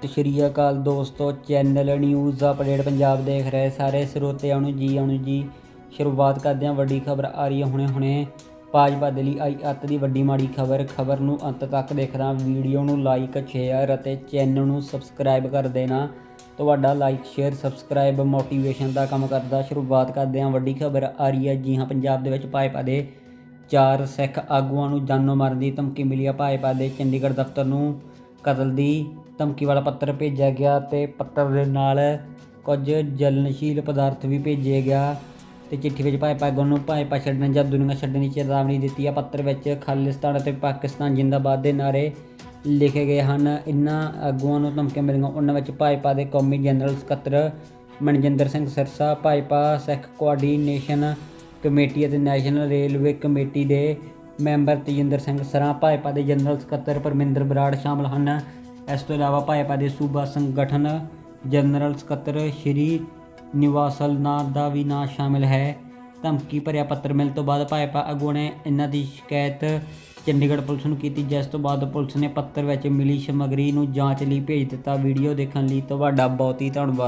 ਸਤਿ ਸ਼੍ਰੀ ਅਕਾਲ ਦੋਸਤੋ channel news update Punjab ਦੇਖ ਰਹੇ ਸਾਰੇ ਸਰੋਤਿਆਂ ਨੂੰ ਜੀ ਆਉਣ ਜੀ। ਸ਼ੁਰੂਆਤ ਕਰਦੇ ਹਾਂ, ਵੱਡੀ ਖਬਰ ਆ ਰਹੀ ਹੈ ਹੁਣੇ ਹੁਣੇ। ਭਾਜਪਾ ਦੇ ਲਈ ਆਈ ਅੱਤ ਦੀ ਵੱਡੀ ਮਾੜੀ ਖਬਰ ਖਬਰ ਨੂੰ ਅੰਤ ਤੱਕ ਦੇਖਣਾ ਵੀਡੀਓ ਨੂੰ ਲਾਈਕ ਸ਼ੇਅਰ ਅਤੇ ਚੈਨਲ ਨੂੰ ਸਬਸਕ੍ਰਾਈਬ ਕਰ ਦੇਣਾ। ਤੁਹਾਡਾ ਲਾਈਕ ਸ਼ੇਅਰ ਸਬਸਕ੍ਰਾਈਬ ਮੋਟੀਵੇਸ਼ਨ ਦਾ ਕੰਮ ਕਰਦਾ। ਸ਼ੁਰੂਆਤ ਕਰਦੇ ਹਾਂ, ਵੱਡੀ ਖਬਰ ਆ ਰਹੀ ਹੈ ਜੀ ਹਾਂ, ਪੰਜਾਬ ਦੇ ਵਿੱਚ ਭਾਜਪਾ ਦੇ ਚਾਰ ਸਿੱਖ ਆਗੂਆਂ ਨੂੰ ਜਾਨੋਂ ਮਾਰਨ ਦੀ ਧਮਕੀ ਮਿਲੀ ਹੈ। ਭਾਜਪਾ ਦੇ ਚੰਡੀਗੜ੍ਹ ਦਫ਼ਤਰ ਨੂੰ ਕਤਲ ਦੀ ਧਮਕੀ ਵਾਲਾ ਪੱਤਰ ਭੇਜਿਆ ਗਿਆ ਤੇ ਪੱਤਰ ਦੇ ਨਾਲ ਕੁਝ ਜਲਨਸ਼ੀਲ ਪਦਾਰਥ ਵੀ ਭੇਜਿਆ ਗਿਆ ਤੇ ਚਿੱਠੀ ਵਿੱਚ ਭਾਜਪਾ ਆਗੂਆਂ ਨੂੰ ਭਾਜਪਾ ਛੱਡਣ ਜਾਂ ਦੁਨੀਆ ਛੱਡਣ ਦੀ ਚੇਤਾਵਨੀ ਦਿੱਤੀ ਆ। ਪੱਤਰ ਵਿੱਚ ਖਾਲਿਸਤਾਨ ਅਤੇ ਪਾਕਿਸਤਾਨ ਜਿੰਦਾਬਾਦ ਦੇ ਨਾਰੇ ਲਿਖੇ ਗਏ ਹਨ। ਇਨ੍ਹਾਂ ਆਗੂਆਂ ਨੂੰ ਧਮਕੀਆਂ ਮਿਲੀਆਂ। ਉਹਨਾਂ ਵਿੱਚ ਭਾਜਪਾ ਦੇ ਕੌਮੀ ਜਨਰਲ ਸਕੱਤਰ ਮਨਜਿੰਦਰ ਸਿੰਘ ਸਿਰਸਾ ਭਾਜਪਾ ਸਿੱਖ ਕੋਆਰਡੀਨੇਸ਼ਨ ਕਮੇਟੀ ਅਤੇ ਨੈਸ਼ਨਲ ਰੇਲਵੇ ਕਮੇਟੀ ਦੇ ਮੈਂਬਰ ਤੇਜਿੰਦਰ ਸਿੰਘ ਸਰਾਂ, ਭਾਜਪਾ ਦੇ ਜਨਰਲ ਸਕੱਤਰ ਪਰਮਿੰਦਰ ਬਰਾੜ ਸ਼ਾਮਲ ਹਨ। ਇਸ ਤੋਂ ਇਲਾਵਾ ਭਾਜਪਾ ਦੇ ਸੂਬਾ ਸੰਗਠਨ ਜਨਰਲ ਸਕੱਤਰ ਸ਼੍ਰੀ ਨਿਵਾਸਲ ਨਾਥ ਦਾ ਵੀ ਨਾਂ ਸ਼ਾਮਿਲ ਹੈ। ਧਮਕੀ ਭਰਿਆ ਪੱਤਰ ਮਿਲਣ ਤੋਂ ਬਾਅਦ ਭਾਜਪਾ ਆਗੂ ਨੇ ਇਹਨਾਂ ਦੀ ਸ਼ਿਕਾਇਤ ਚੰਡੀਗੜ੍ਹ ਪੁਲਿਸ ਨੂੰ ਕੀਤੀ, ਜਿਸ ਤੋਂ ਬਾਅਦ ਪੁਲਿਸ ਨੇ ਪੱਤਰ ਵਿੱਚ ਮਿਲੀ ਸਮੱਗਰੀ ਨੂੰ ਜਾਂਚ ਲਈ ਭੇਜ ਦਿੱਤਾ। ਵੀਡੀਓ ਦੇਖਣ ਲਈ ਤੁਹਾਡਾ ਬਹੁਤ ਹੀ ਧੰਨਵਾਦ।